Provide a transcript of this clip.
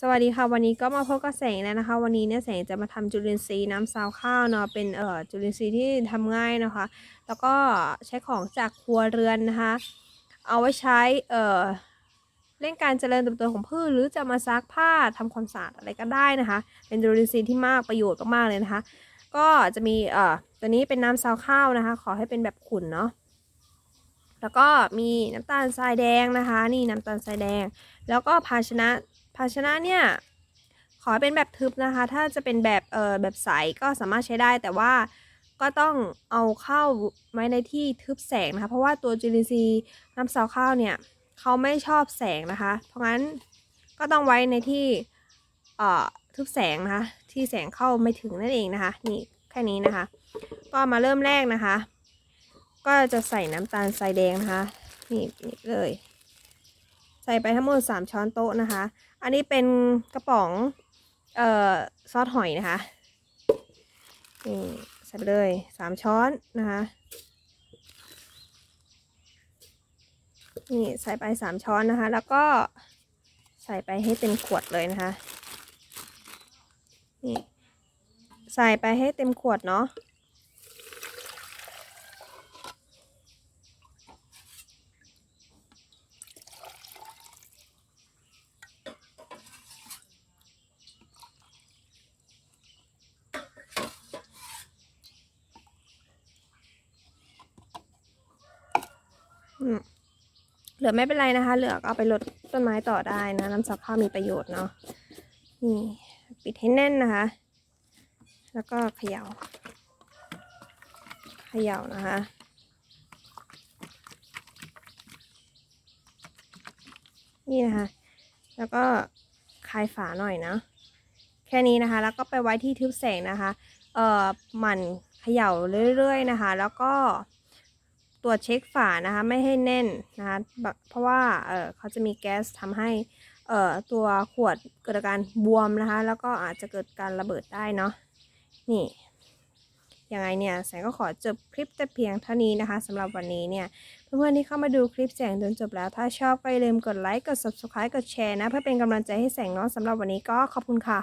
สวัสดีค่ะวันนี้ก็มาพบกับแสงแล้วนะคะ วันนี้เนี่ยแสงจะมาทำจุลินทรีย์น้ำซาวข้าวเนาะเป็นเอ่อจุลินทรีย์ที่ทำง่ายนะคะ แล้วก็ใช้ของจากครัวเรือนนะคะ เอาไว้ใช้เอ่อเร่งการเจริญเติบโตของพืชหรือจะมาซักผ้าทำความสะอาดอะไรก็ได้นะคะ เป็นจุลินทรีย์ที่มากประโยชน์มากๆเลยนะคะ ก็จะมีเอ่อตัวนี้เป็นน้ำซาวข้าวนะคะ ขอให้เป็นแบบขุ่นเนาะแล้วก็มีน้ำตาลทรายแดงนะคะ นี่น้ำตาลทรายแดง แล้วก็ภาชนะ ภาชนะเนี่ยขอเป็นแบบทึบนะคะ ถ้าจะเป็นแบบเออแบบใสก็สามารถใช้ได้แต่ว่าก็ต้องเอาเข้าไว้ในที่ทึบแสงนะคะ เพราะว่าตัวจุลินทรีย์น้ำซาวข้าวเนี่ยเขาไม่ชอบแสงนะคะ เพราะงั้นก็ต้องไว้ในที่เอ่อทึบแสงนะคะ ที่แสงเข้าไม่ถึงนั่นเองนะคะ นี่แค่นี้นะคะ ก็มาเริ่มแรกนะคะ ก็จะใส่น้ำตาลทรายแดงนะคะ นี่นี่เลย ใส่ไปทั้งหมด 3 ช้อนโต๊ะนะคะ อันนี้เป็นกระป๋องเอ่อซอสหอยนะคะนี่ใส่ไปเลย 3 ช้อนนะคะนี่ใส่ไป 3 ช้อนนะคะ แล้วก็ใส่ไปให้เต็มขวดเลยนะคะนี่ใส่ไปให้เต็มขวดเนาะ เหลือไม่เป็นไรนะคะ เหลือเอาไปลดต้นไม้ต่อได้นะน้ำซักผ้ามีประโยชน์เนาะนี่ปิดให้แน่นนะคะ แล้วก็เขยา่าเขย่านะคะ นี่นะคะ แล้วก็คลายฝาหน่อยนะ แค่นี้นะคะ แล้วก็ไปไว้ที่ทึบแสงนะคะ เอ่อหมั่นเขย่าเรื่อยๆนะคะ แล้วก็ ตรวจเช็คฝานะคะไม่ให้แน่นนะคะเพราะว่าเออเขาจะมีแก๊สทำให้เอ่อตัวขวดเกิดอาการบวมนะคะ แล้วก็อาจจะเกิดการระเบิดได้เนาะนี่ยังไงเนี่ยแสงก็ขอจบคลิปแต่เพียงเท่านี้นะคะสำหรับวันนี้เนี่ยเพื่อนๆที่เข้ามาดูคลิปแสงจนจบแล้ว ถ้าชอบก็อย่าลืมกดไลค์กด subscribe กดแชร์นะ เพื่อเป็นกำลังใจให้แสงเนาะสำหรับวันนี้ก็ขอบคุณค่ะ